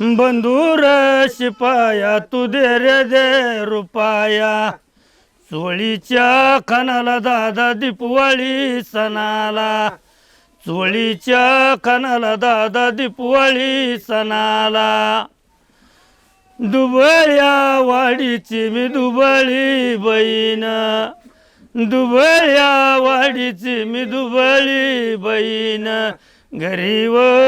बंधूर शिपाया तू दे रे दे रुपाया. चोळीच्या खानाला दादा दीपवाळी सणाला. चोळीच्या खानाला दादा दीपवाळी सणाला. दुबळ्या वाडीची मी दुबळी बहीण. दुबळ्या वाडीची मी दुबळी बहीण.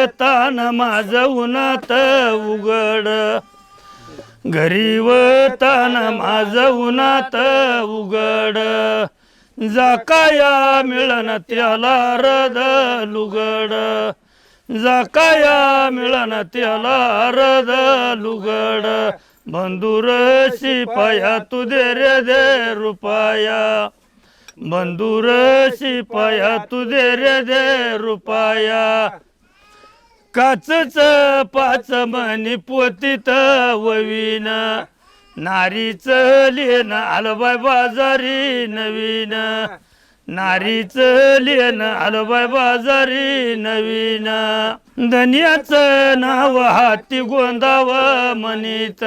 तान माझ उन्हात उघड. तान माझ उन्हात उघड. जाकाया मिळन त्याला रद लुगड. जाकाया मिळन त्याला रद लुगड. बंधुर शिपाया तू दे रे दे रुपाया. बंधुर शिपाया तुझे रे दे रुपाया. काचच पाच मनी पोतीत ववीन. नारीच लेन आलबाय बाजारी नवीन. नारीच लेन आलबाय बाजारी नवीन. धनियाचं नाव हाती गोंदाव म्हणीत.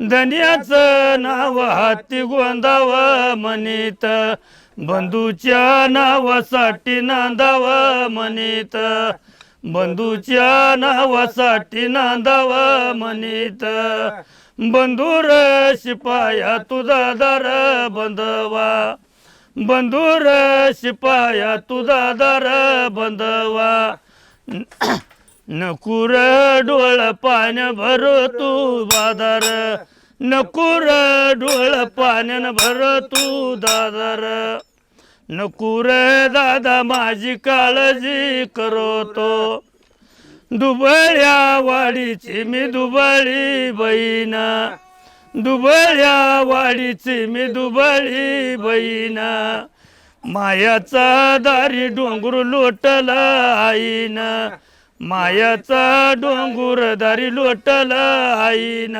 धनियाचं नाव हाती गोंदाव म्हणित. बंधूच्या नावासाठी नांदाव म्हणित. बंधूच्या नावासाठी नांदाव म्हणित. बंधूर शिपाया तुझा दार बंधवा बंधूर शिपाया तुझा दार बंधवा नकुर डोळ पान भरो तू बाजार नकुर डोळ पाण्यान भरो तू दादर. नकुर दादा माझी काळजी करतो. दुबळ्या वाडीची मी दुबळी बहीण. दुबळ्या वाडीची मी दुबळी बहीण. मायाचा दारी डोंगर लोटला आईन. मायाचा डोंगर दारी लोटल आईन.